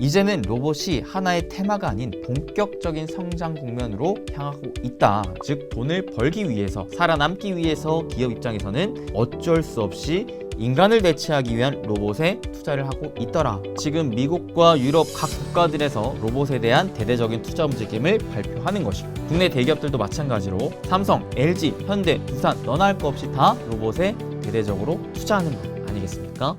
이제는 로봇이 하나의 테마가 아닌 본격적인 성장 국면으로 향하고 있다. 즉, 돈을 벌기 위해서, 살아남기 위해서 기업 입장에서는 어쩔 수 없이 인간을 대체하기 위한 로봇에 투자를 하고 있더라. 지금 미국과 유럽 각 국가들에서 로봇에 대한 대대적인 투자 움직임을 발표하는 것이고, 국내 대기업들도 마찬가지로 삼성, LG, 현대, 두산 너나 할거 없이 다 로봇에 대대적으로 투자하는 것 아니겠습니까?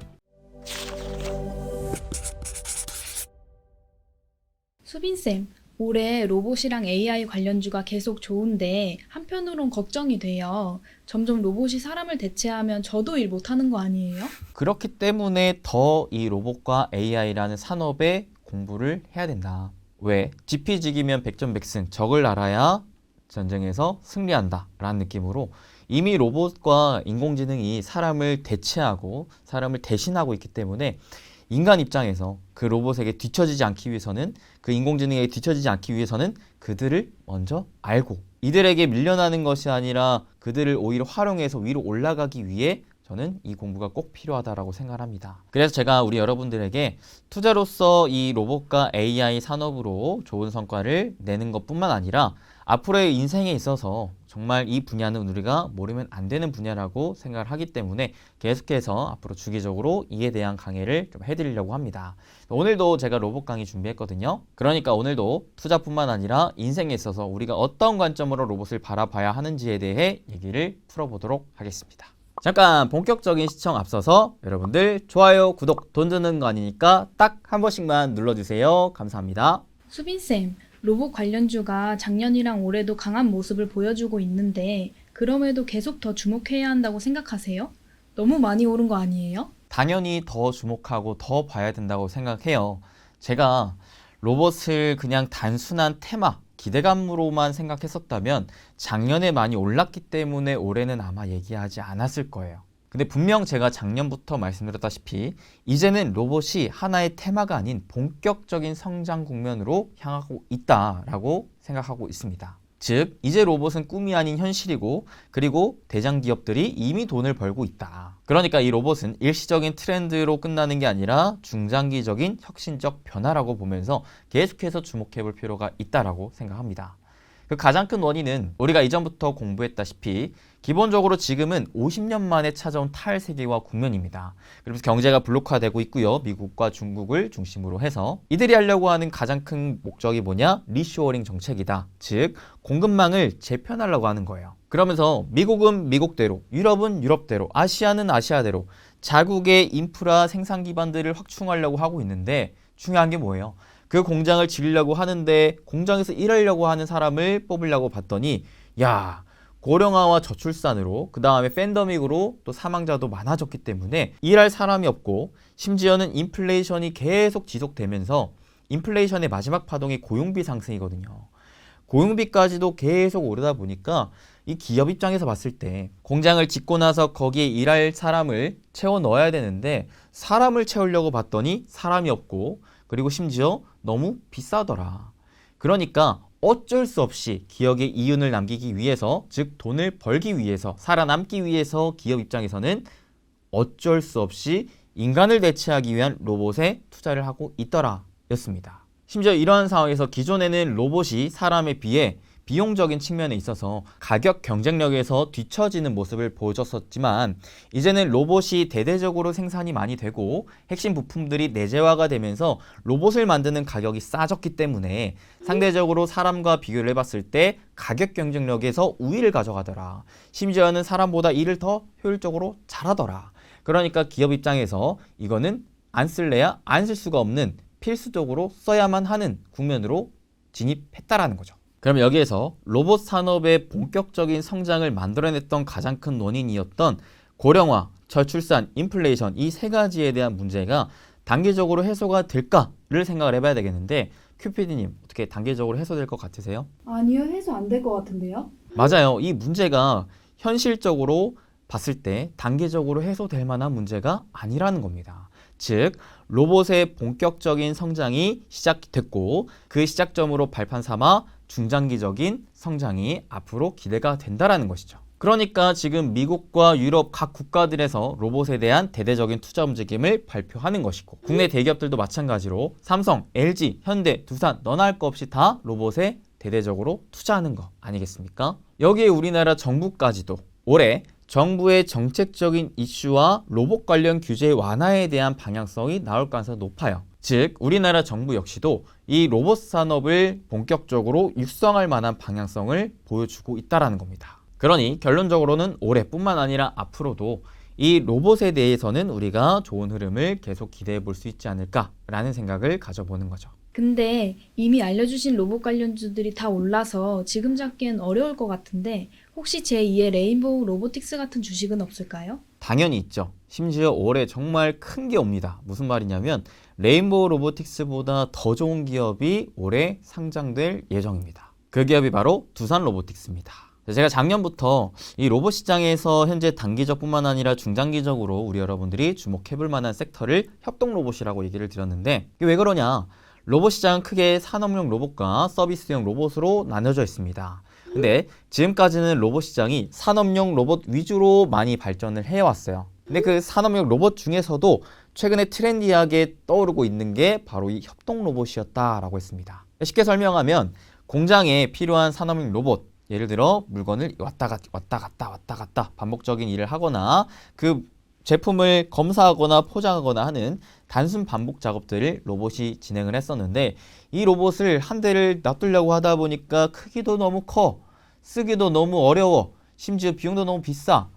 수빈쌤, 올해 로봇이랑 AI 관련주가 계속 좋은데 한편으론 걱정이 돼요. 점점 로봇이 사람을 대체하면 저도 일 못하는 거 아니에요? 그렇기 때문에 더 이 로봇과 AI라는 산업에 공부를 해야 된다. 왜? 지피지기면 백전백승, 적을 알아야 전쟁에서 승리한다. 라는 느낌으로 이미 로봇과 인공지능이 사람을 대체하고 사람을 대신하고 있기 때문에 인간 입장에서 그 로봇에게 뒤처지지 않기 위해서는 그 인공지능에게 뒤처지지 않기 위해서는 그들을 먼저 알고 이들에게 밀려나는 것이 아니라 그들을 오히려 활용해서 위로 올라가기 위해 저는 이 공부가 꼭 필요하다라고 생각합니다. 그래서 제가 우리 여러분들에게 투자로서 이 로봇과 AI 산업으로 좋은 성과를 내는 것뿐만 아니라 앞으로의 인생에 있어서 정말 이 분야는 우리가 모르면 안 되는 분야라고 생각을 하기 때문에 계속해서 앞으로 주기적으로 이에 대한 강의를 좀 해드리려고 합니다. 오늘도 제가 로봇 강의 준비했거든요. 그러니까 오늘도 투자뿐만 아니라 인생에 있어서 우리가 어떤 관점으로 로봇을 바라봐야 하는지에 대해 얘기를 풀어보도록 하겠습니다. 잠깐 본격적인 시청 앞서서 여러분들 좋아요, 구독 돈 드는 거 아니니까 딱 한 번씩만 눌러주세요. 감사합니다. 수빈쌤, 로봇 관련주가 작년이랑 올해도 강한 모습을 보여주고 있는데 그럼에도 계속 더 주목해야 한다고 생각하세요? 너무 많이 오른 거 아니에요? 당연히 더 주목하고 더 봐야 된다고 생각해요. 제가 로봇을 그냥 단순한 테마, 기대감으로만 생각했었다면 작년에 많이 올랐기 때문에 올해는 아마 얘기하지 않았을 거예요. 근데 분명 제가 작년부터 말씀드렸다시피 이제는 로봇이 하나의 테마가 아닌 본격적인 성장 국면으로 향하고 있다라고 생각하고 있습니다. 즉, 이제 로봇은 꿈이 아닌 현실이고, 그리고 대장 기업들이 이미 돈을 벌고 있다. 그러니까 이 로봇은 일시적인 트렌드로 끝나는 게 아니라 중장기적인 혁신적 변화라고 보면서 계속해서 주목해 볼 필요가 있다라고 생각합니다. 그 가장 큰 원인은 우리가 이전부터 공부했다시피 기본적으로 지금은 50년 만에 찾아온 탈세계화 국면입니다. 그래서 경제가 블록화되고 있고요. 미국과 중국을 중심으로 해서 이들이 하려고 하는 가장 큰 목적이 뭐냐? 리쇼어링 정책이다. 즉 공급망을 재편하려고 하는 거예요. 그러면서 미국은 미국대로, 유럽은 유럽대로, 아시아는 아시아대로 자국의 인프라 생산 기반들을 확충하려고 하고 있는데 중요한 게 뭐예요? 그 공장을 지으려고 하는데 공장에서 일하려고 하는 사람을 뽑으려고 봤더니 야 고령화와 저출산으로 그 다음에 팬더믹으로 또 사망자도 많아졌기 때문에 일할 사람이 없고 심지어는 인플레이션이 계속 지속되면서 인플레이션의 마지막 파동이 고용비 상승이거든요. 고용비까지도 계속 오르다 보니까 이 기업 입장에서 봤을 때 공장을 짓고 나서 거기에 일할 사람을 채워 넣어야 되는데 사람을 채우려고 봤더니 사람이 없고 그리고 심지어 너무 비싸더라. 그러니까 어쩔 수 없이 기업의 이윤을 남기기 위해서, 즉 돈을 벌기 위해서, 살아남기 위해서 기업 입장에서는 어쩔 수 없이 인간을 대체하기 위한 로봇에 투자를 하고 있더라 였습니다. 심지어 이러한 상황에서 기존에는 로봇이 사람에 비해 비용적인 측면에 있어서 가격 경쟁력에서 뒤처지는 모습을 보여줬었지만 이제는 로봇이 대대적으로 생산이 많이 되고 핵심 부품들이 내재화가 되면서 로봇을 만드는 가격이 싸졌기 때문에 상대적으로 사람과 비교를 해봤을 때 가격 경쟁력에서 우위를 가져가더라. 심지어는 사람보다 일을 더 효율적으로 잘하더라. 그러니까 기업 입장에서 이거는 안 쓸래야 안 쓸 수가 없는 필수적으로 써야만 하는 국면으로 진입했다라는 거죠. 그럼 여기에서 로봇 산업의 본격적인 성장을 만들어냈던 가장 큰 원인이었던 고령화, 저출산, 인플레이션 이 세 가지에 대한 문제가 단계적으로 해소가 될까를 생각을 해봐야 되겠는데 큐피디님 어떻게 단계적으로 해소될 것 같으세요? 아니요, 해소 안 될 것 같은데요? 맞아요. 이 문제가 현실적으로 봤을 때 단계적으로 해소될 만한 문제가 아니라는 겁니다. 즉, 로봇의 본격적인 성장이 시작됐고 그 시작점으로 발판 삼아 중장기적인 성장이 앞으로 기대가 된다라는 것이죠. 그러니까 지금 미국과 유럽 각 국가들에서 로봇에 대한 대대적인 투자 움직임을 발표하는 것이고 국내 대기업들도 마찬가지로 삼성, LG, 현대, 두산 너나 할거 없이 다 로봇에 대대적으로 투자하는 거 아니겠습니까? 여기에 우리나라 정부까지도 올해 정부의 정책적인 이슈와 로봇 관련 규제 완화에 대한 방향성이 나올 가능성이 높아요. 즉, 우리나라 정부 역시도 이 로봇 산업을 본격적으로 육성할 만한 방향성을 보여주고 있다라는 겁니다. 그러니 결론적으로는 올해뿐만 아니라 앞으로도 이 로봇에 대해서는 우리가 좋은 흐름을 계속 기대해 볼 수 있지 않을까라는 생각을 가져보는 거죠. 근데 이미 알려주신 로봇 관련주들이 다 올라서 지금 잡기엔 어려울 것 같은데 혹시 제2의 레인보우 로보틱스 같은 주식은 없을까요? 당연히 있죠. 심지어 올해 정말 큰 게 옵니다. 무슨 말이냐면 레인보우 로보틱스보다 더 좋은 기업이 올해 상장될 예정입니다. 그 기업이 바로 두산 로보틱스입니다. 제가 작년부터 이 로봇 시장에서 현재 단기적뿐만 아니라 중장기적으로 우리 여러분들이 주목해 볼 만한 섹터를 협동 로봇이라고 얘기를 드렸는데 왜 그러냐? 로봇 시장은 크게 산업용 로봇과 서비스용 로봇으로 나눠져 있습니다. 근데 지금까지는 로봇 시장이 산업용 로봇 위주로 많이 발전을 해왔어요. 근데 그 산업용 로봇 중에서도 최근에 트렌디하게 떠오르고 있는 게 바로 이 협동 로봇이었다라고 했습니다. 쉽게 설명하면 공장에 필요한 산업용 로봇, 예를 들어 물건을 왔다 갔다 왔다 갔다 왔다 갔다 반복적인 일을 하거나 그 제품을 검사하거나 포장하거나 하는 단순 반복 작업들을 로봇이 진행을 했었는데 이 로봇을 한 대를 놔두려고 하다 보니까 크기도 너무 커 쓰기도 너무 어려워 심지어 비용도 너무 비싸.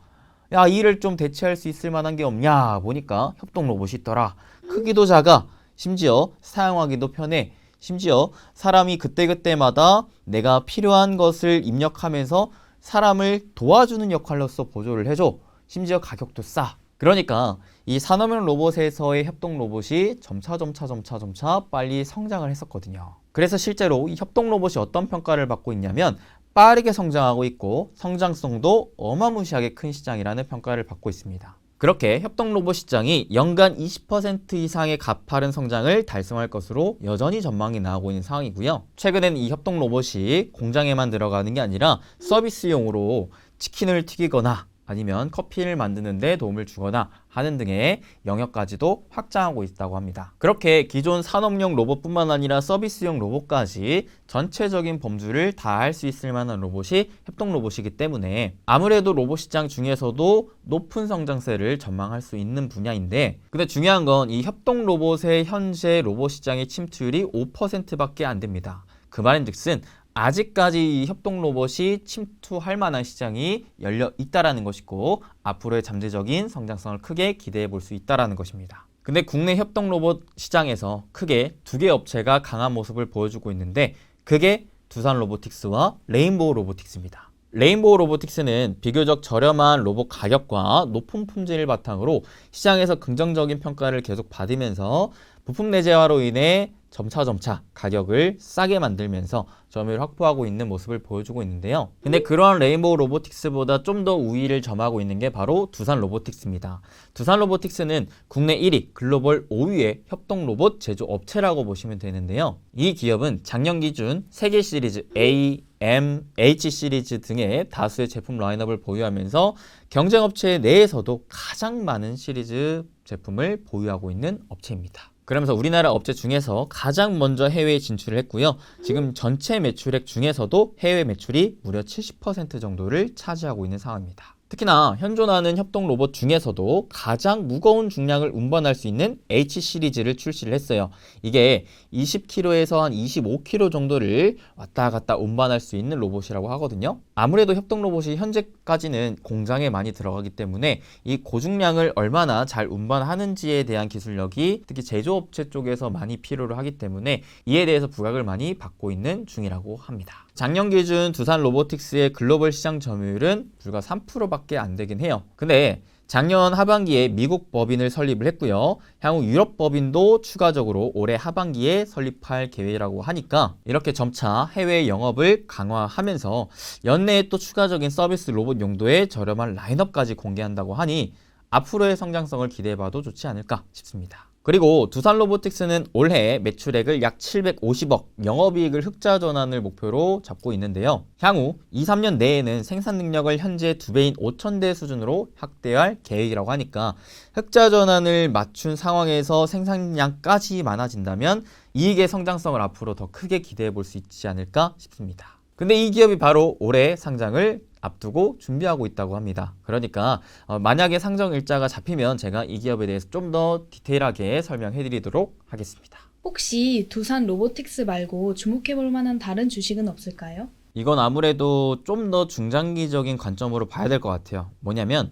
야 이를 좀 대체할 수 있을 만한 게 없냐 보니까 협동 로봇이 있더라. 크기도 작아 심지어 사용하기도 편해. 심지어 사람이 그때그때마다 내가 필요한 것을 입력하면서 사람을 도와주는 역할로서 보조를 해줘. 심지어 가격도 싸 그러니까 이 산업용 로봇에서의 협동 로봇이 점차 점차 점차 점차 빨리 성장을 했었거든요. 그래서 실제로 이 협동 로봇이 어떤 평가를 받고 있냐면 빠르게 성장하고 있고 성장성도 어마무시하게 큰 시장이라는 평가를 받고 있습니다. 그렇게 협동 로봇 시장이 연간 20% 이상의 가파른 성장을 달성할 것으로 여전히 전망이 나오고 있는 상황이고요. 최근엔 이 협동 로봇이 공장에만 들어가는 게 아니라 서비스용으로 치킨을 튀기거나 아니면 커피를 만드는데 도움을 주거나 하는 등의 영역까지도 확장하고 있다고 합니다. 그렇게 기존 산업용 로봇뿐만 아니라 서비스용 로봇까지 전체적인 범주를 다 할 수 있을 만한 로봇이 협동 로봇이기 때문에 아무래도 로봇 시장 중에서도 높은 성장세를 전망할 수 있는 분야인데 근데 중요한 건 이 협동 로봇의 현재 로봇 시장의 침투율이 5%밖에 안 됩니다. 그 말인즉슨 아직까지 이 협동 로봇이 침투할 만한 시장이 열려 있다라는 것이고 앞으로의 잠재적인 성장성을 크게 기대해 볼 수 있다라는 것입니다. 근데 국내 협동 로봇 시장에서 크게 두 개 업체가 강한 모습을 보여주고 있는데 그게 두산 로보틱스와 레인보우 로보틱스입니다. 레인보우 로보틱스는 비교적 저렴한 로봇 가격과 높은 품질을 바탕으로 시장에서 긍정적인 평가를 계속 받으면서 부품 내재화로 인해 점차점차 가격을 싸게 만들면서 점유율 확보하고 있는 모습을 보여주고 있는데요. 근데 그러한 레인보우 로보틱스보다 좀 더 우위를 점하고 있는 게 바로 두산 로보틱스입니다. 두산 로보틱스는 국내 1위, 글로벌 5위의 협동 로봇 제조 업체라고 보시면 되는데요. 이 기업은 작년 기준 세계 시리즈 A, M, H 시리즈 등의 다수의 제품 라인업을 보유하면서 경쟁 업체 내에서도 가장 많은 시리즈 제품을 보유하고 있는 업체입니다. 그러면서 우리나라 업체 중에서 가장 먼저 해외에 진출을 했고요. 지금 전체 매출액 중에서도 해외 매출이 무려 70% 정도를 차지하고 있는 상황입니다. 특히나 현존하는 협동 로봇 중에서도 가장 무거운 중량을 운반할 수 있는 H 시리즈를 출시를 했어요. 이게 20kg에서 한 25kg 정도를 왔다 갔다 운반할 수 있는 로봇이라고 하거든요. 아무래도 협동 로봇이 현재까지는 공장에 많이 들어가기 때문에 이 고중량을 얼마나 잘 운반하는지에 대한 기술력이 특히 제조업체 쪽에서 많이 필요로 하기 때문에 이에 대해서 부각을 많이 받고 있는 중이라고 합니다. 작년 기준 두산 로보틱스의 글로벌 시장 점유율은 불과 3%밖에 안 되긴 해요. 근데 작년 하반기에 미국 법인을 설립을 했고요. 향후 유럽 법인도 추가적으로 올해 하반기에 설립할 계획이라고 하니까 이렇게 점차 해외 영업을 강화하면서 연내에 또 추가적인 서비스 로봇 용도의 저렴한 라인업까지 공개한다고 하니 앞으로의 성장성을 기대해봐도 좋지 않을까 싶습니다. 그리고 두산 로보틱스는 올해 매출액을 약 750억, 영업이익을 흑자 전환을 목표로 잡고 있는데요. 향후 2, 3년 내에는 생산 능력을 현재 두 배인 5,000대 수준으로 확대할 계획이라고 하니까 흑자 전환을 맞춘 상황에서 생산량까지 많아진다면 이익의 성장성을 앞으로 더 크게 기대해 볼 수 있지 않을까 싶습니다. 근데 이 기업이 바로 올해 상장을 앞두고 준비하고 있다고 합니다. 그러니까 어, 만약에 상정 일자가 잡히면 제가 이 기업에 대해서 좀 더 디테일하게 설명해 드리도록 하겠습니다. 혹시 두산 로보틱스 말고 주목해 볼 만한 다른 주식은 없을까요? 이건 아무래도 좀 더 중장기적인 관점으로 봐야 될 것 같아요. 뭐냐면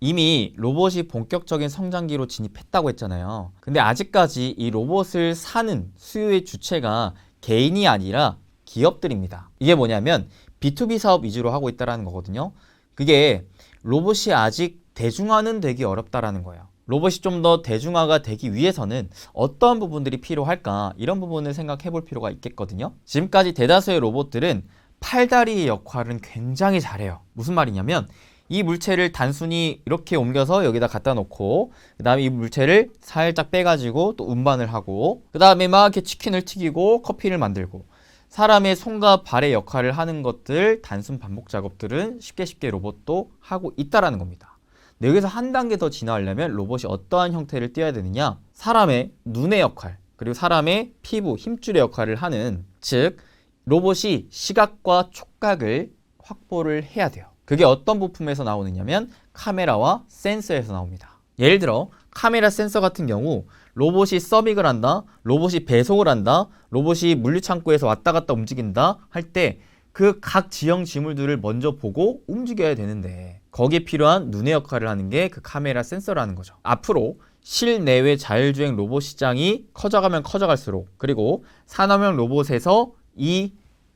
이미 로봇이 본격적인 성장기로 진입했다고 했잖아요. 근데 아직까지 이 로봇을 사는 수요의 주체가 개인이 아니라 기업들입니다. 이게 뭐냐면 B2B 사업 위주로 하고 있다라는 거거든요. 그게 로봇이 아직 대중화는 되기 어렵다라는 거예요. 로봇이 좀 더 대중화가 되기 위해서는 어떠한 부분들이 필요할까 이런 부분을 생각해 볼 필요가 있겠거든요. 지금까지 대다수의 로봇들은 팔다리의 역할은 굉장히 잘해요. 무슨 말이냐면 이 물체를 단순히 이렇게 옮겨서 여기다 갖다 놓고 그 다음에 이 물체를 살짝 빼가지고 또 운반을 하고 그 다음에 막 이렇게 치킨을 튀기고 커피를 만들고 사람의 손과 발의 역할을 하는 것들 단순 반복 작업들은 쉽게 쉽게 로봇도 하고 있다라는 겁니다. 근데 여기서 한 단계 더 진화하려면 로봇이 어떠한 형태를 띄어야 되느냐? 사람의 눈의 역할, 그리고 사람의 피부, 힘줄의 역할을 하는 즉 로봇이 시각과 촉각을 확보를 해야 돼요. 그게 어떤 부품에서 나오느냐면 카메라와 센서에서 나옵니다. 예를 들어 카메라 센서 같은 경우 로봇이 서빙을 한다, 로봇이 배송을 한다, 로봇이 물류창고에서 왔다 갔다 움직인다? 할 때 그 각 지형 지물들을 먼저 보고 움직여야 되는데 거기에 필요한 눈의 역할을 하는 게 그 카메라 센서라는 거죠. 앞으로 실내외 자율주행 로봇 시장이 커져가면 커져갈수록 그리고 산업용 로봇에서 이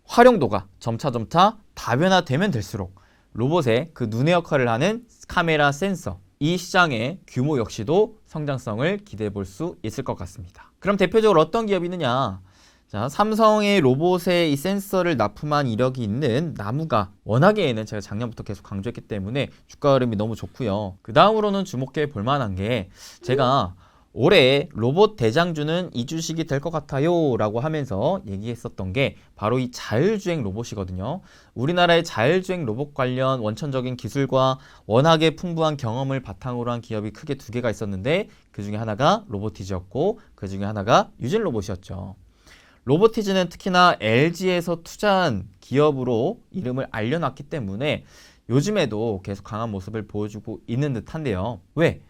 활용도가 점차점차 다변화되면 될수록 로봇의 그 눈의 역할을 하는 카메라 센서 이 시장의 규모 역시도 성장성을 기대해 볼 수 있을 것 같습니다. 그럼 대표적으로 어떤 기업이 있느냐? 자, 삼성의 로봇에 이 센서를 납품한 이력이 있는 나무가 워낙에는 제가 작년부터 계속 강조했기 때문에 주가 흐름이 너무 좋고요. 그 다음으로는 주목해 볼 만한 게 제가 올해 로봇 대장주는 이 주식이 될 것 같아요 라고 하면서 얘기했었던 게 바로 이 자율주행 로봇이거든요. 우리나라의 자율주행 로봇 관련 원천적인 기술과 워낙에 풍부한 경험을 바탕으로 한 기업이 크게 두 개가 있었는데 그 중에 하나가 로보티즈였고 그 중에 하나가 유진 로봇이었죠. 로보티즈는 특히나 LG에서 투자한 기업으로 이름을 알려놨기 때문에 요즘에도 계속 강한 모습을 보여주고 있는 듯한데요. 왜?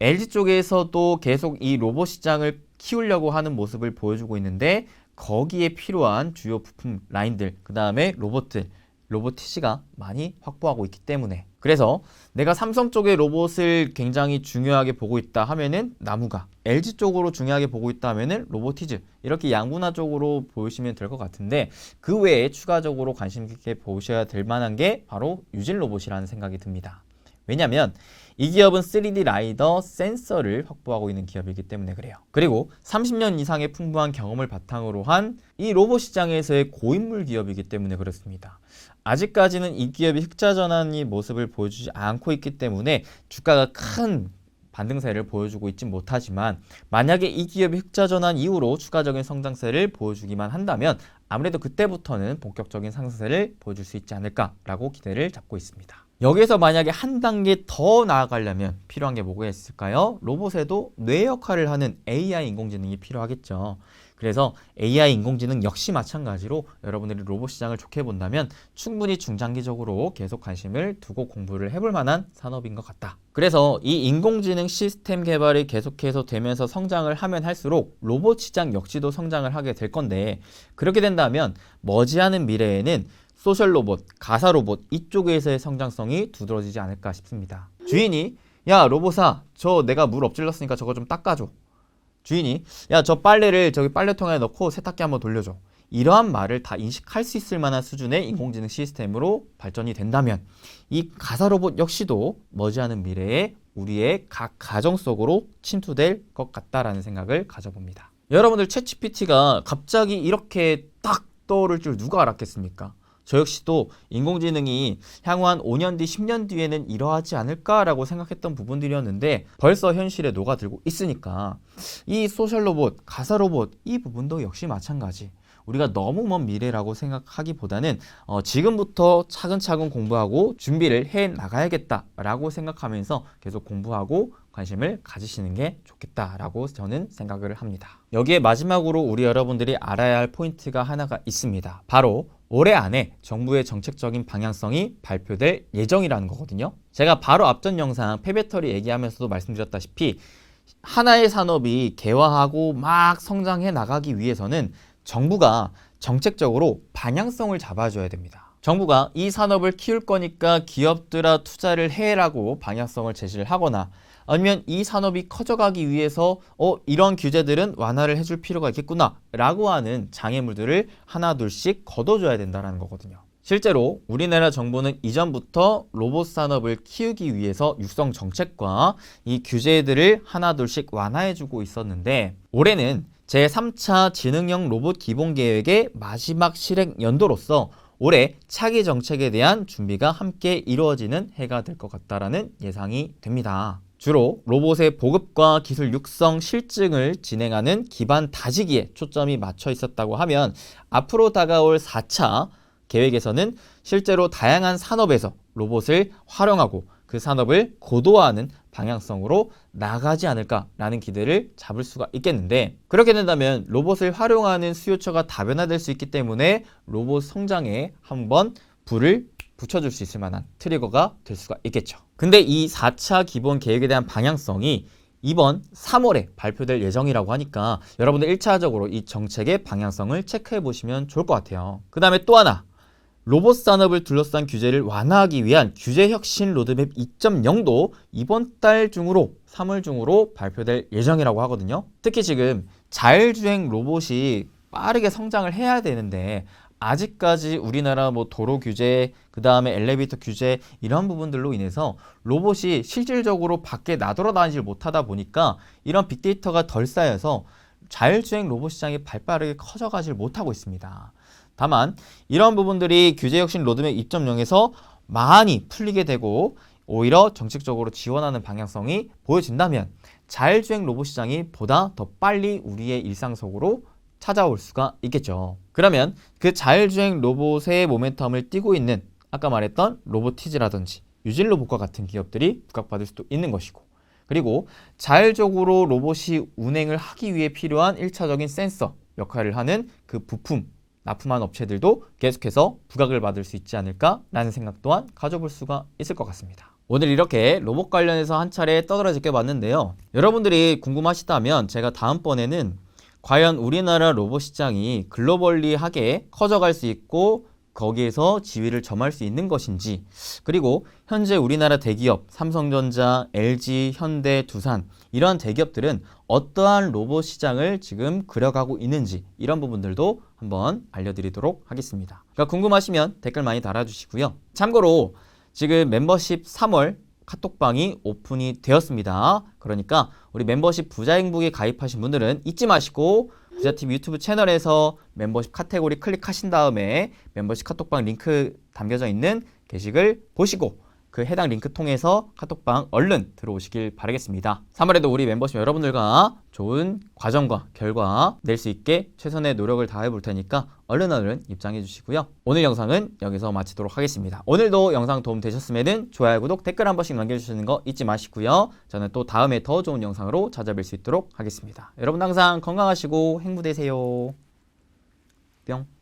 LG 쪽에서도 계속 이 로봇 시장을 키우려고 하는 모습을 보여주고 있는데 거기에 필요한 주요 부품 라인들, 그 다음에 로봇들, 로보티시가 많이 확보하고 있기 때문에 그래서 내가 삼성 쪽의 로봇을 굉장히 중요하게 보고 있다 하면은 나무가 LG 쪽으로 중요하게 보고 있다 하면은 로보티즈 이렇게 양분화 쪽으로 보시면 될 것 같은데 그 외에 추가적으로 관심 있게 보셔야 될 만한 게 바로 유진 로봇이라는 생각이 듭니다. 왜냐하면 이 기업은 3D 라이더 센서를 확보하고 있는 기업이기 때문에 그래요. 그리고 30년 이상의 풍부한 경험을 바탕으로 한 이 로봇 시장에서의 고인물 기업이기 때문에 그렇습니다. 아직까지는 이 기업이 흑자 전환이 모습을 보여주지 않고 있기 때문에 주가가 큰 반등세를 보여주고 있진 못하지만 만약에 이 기업이 흑자 전환 이후로 추가적인 성장세를 보여주기만 한다면 아무래도 그때부터는 본격적인 상승세를 보여줄 수 있지 않을까라고 기대를 잡고 있습니다. 여기서 만약에 한 단계 더 나아가려면 필요한 게 뭐가 있을까요? 로봇에도 뇌 역할을 하는 AI 인공지능이 필요하겠죠. 그래서 AI 인공지능 역시 마찬가지로 여러분들이 로봇 시장을 좋게 본다면 충분히 중장기적으로 계속 관심을 두고 공부를 해볼 만한 산업인 것 같다. 그래서 이 인공지능 시스템 개발이 계속해서 되면서 성장을 하면 할수록 로봇 시장 역시도 성장을 하게 될 건데 그렇게 된다면 머지않은 미래에는 소셜 로봇, 가사 로봇 이쪽에서의 성장성이 두드러지지 않을까 싶습니다. 주인이 야 로봇아 저 내가 물 엎질렀으니까 저거 좀 닦아줘. 주인이 야 저 빨래를 저기 빨래통에 넣고 세탁기 한번 돌려줘. 이러한 말을 다 인식할 수 있을 만한 수준의 인공지능 시스템으로 발전이 된다면 이 가사 로봇 역시도 머지않은 미래에 우리의 각 가정 속으로 침투될 것 같다라는 생각을 가져봅니다. 여러분들 챗GPT가 갑자기 이렇게 딱 떠오를 줄 누가 알았겠습니까? 저 역시도 인공지능이 향후 한 5년 뒤, 10년 뒤에는 이러하지 않을까라고 생각했던 부분들이었는데 벌써 현실에 녹아들고 있으니까 이 소셜 로봇, 가사 로봇 이 부분도 역시 마찬가지. 우리가 너무 먼 미래라고 생각하기보다는 어, 지금부터 차근차근 공부하고 준비를 해 나가야겠다라고 생각하면서 계속 공부하고 관심을 가지시는 게 좋겠다라고 저는 생각을 합니다. 여기에 마지막으로 우리 여러분들이 알아야 할 포인트가 하나가 있습니다. 바로 올해 안에 정부의 정책적인 방향성이 발표될 예정이라는 거거든요. 제가 바로 앞전 영상 폐배터리 얘기하면서도 말씀드렸다시피 하나의 산업이 개화하고 막 성장해 나가기 위해서는 정부가 정책적으로 방향성을 잡아줘야 됩니다. 정부가 이 산업을 키울 거니까 기업들아 투자를 해라고 방향성을 제시를 하거나 아니면 이 산업이 커져가기 위해서 어 이런 규제들은 완화를 해줄 필요가 있겠구나 라고 하는 장애물들을 하나 둘씩 걷어줘야 된다는 거거든요. 실제로 우리나라 정부는 이전부터 로봇 산업을 키우기 위해서 육성 정책과 이 규제들을 하나 둘씩 완화해주고 있었는데 올해는 제3차 지능형 로봇 기본 계획의 마지막 실행 연도로서 올해 차기 정책에 대한 준비가 함께 이루어지는 해가 될 것 같다라는 예상이 됩니다. 주로 로봇의 보급과 기술 육성 실증을 진행하는 기반 다지기에 초점이 맞춰 있었다고 하면 앞으로 다가올 4차 계획에서는 실제로 다양한 산업에서 로봇을 활용하고 그 산업을 고도화하는 방향성으로 나가지 않을까라는 기대를 잡을 수가 있겠는데 그렇게 된다면 로봇을 활용하는 수요처가 다변화될 수 있기 때문에 로봇 성장에 한번 불을 붙여줄 수 있을 만한 트리거가 될 수가 있겠죠. 근데 이 4차 기본 계획에 대한 방향성이 이번 3월에 발표될 예정이라고 하니까 여러분들 1차적으로 이 정책의 방향성을 체크해 보시면 좋을 것 같아요. 그 다음에 또 하나 로봇 산업을 둘러싼 규제를 완화하기 위한 규제 혁신 로드맵 2.0도 이번 달 중으로 3월 중으로 발표될 예정이라고 하거든요. 특히 지금 자율주행 로봇이 빠르게 성장을 해야 되는데 아직까지 우리나라 뭐 도로 규제, 그 다음에 엘리베이터 규제 이런 부분들로 인해서 로봇이 실질적으로 밖에 나돌아다니질 못하다 보니까 이런 빅데이터가 덜 쌓여서 자율주행 로봇 시장이 발빠르게 커져가질 못하고 있습니다. 다만 이런 부분들이 규제 혁신 로드맵 2.0에서 많이 풀리게 되고 오히려 정책적으로 지원하는 방향성이 보여진다면 자율주행 로봇 시장이 보다 더 빨리 우리의 일상 속으로 찾아올 수가 있겠죠. 그러면 그 자율주행 로봇의 모멘텀을 띄고 있는 아까 말했던 로보티즈라든지 유진 로봇과 같은 기업들이 부각받을 수도 있는 것이고 그리고 자율적으로 로봇이 운행을 하기 위해 필요한 1차적인 센서 역할을 하는 그 부품 납품한 업체들도 계속해서 부각을 받을 수 있지 않을까라는 생각 또한 가져볼 수가 있을 것 같습니다. 오늘 이렇게 로봇 관련해서 한 차례 떠들어지게 봤는데요. 여러분들이 궁금하시다면 제가 다음번에는 과연 우리나라 로봇 시장이 글로벌리하게 커져갈 수 있고 거기에서 지위를 점할 수 있는 것인지 그리고 현재 우리나라 대기업 삼성전자, LG, 현대, 두산 이러한 대기업들은 어떠한 로봇 시장을 지금 그려가고 있는지 이런 부분들도 한번 알려드리도록 하겠습니다. 그러니까 궁금하시면 댓글 많이 달아주시고요. 참고로 지금 멤버십 3월 카톡방이 오픈이 되었습니다. 그러니까 우리 멤버십 부자행복에 가입하신 분들은 잊지 마시고 부자TV 유튜브 채널에서 멤버십 카테고리 클릭하신 다음에 멤버십 카톡방 링크 담겨져 있는 게시글 보시고 그 해당 링크 통해서 카톡방 얼른 들어오시길 바라겠습니다. 3월에도 우리 멤버십 여러분들과 좋은 과정과 결과 낼 수 있게 최선의 노력을 다해 볼 테니까 얼른 얼른 입장해 주시고요. 오늘 영상은 여기서 마치도록 하겠습니다. 오늘도 영상 도움 되셨으면 좋아요, 구독, 댓글 한 번씩 남겨주시는 거 잊지 마시고요. 저는 또 다음에 더 좋은 영상으로 찾아뵐 수 있도록 하겠습니다. 여러분 항상 건강하시고 행복되세요. 뿅.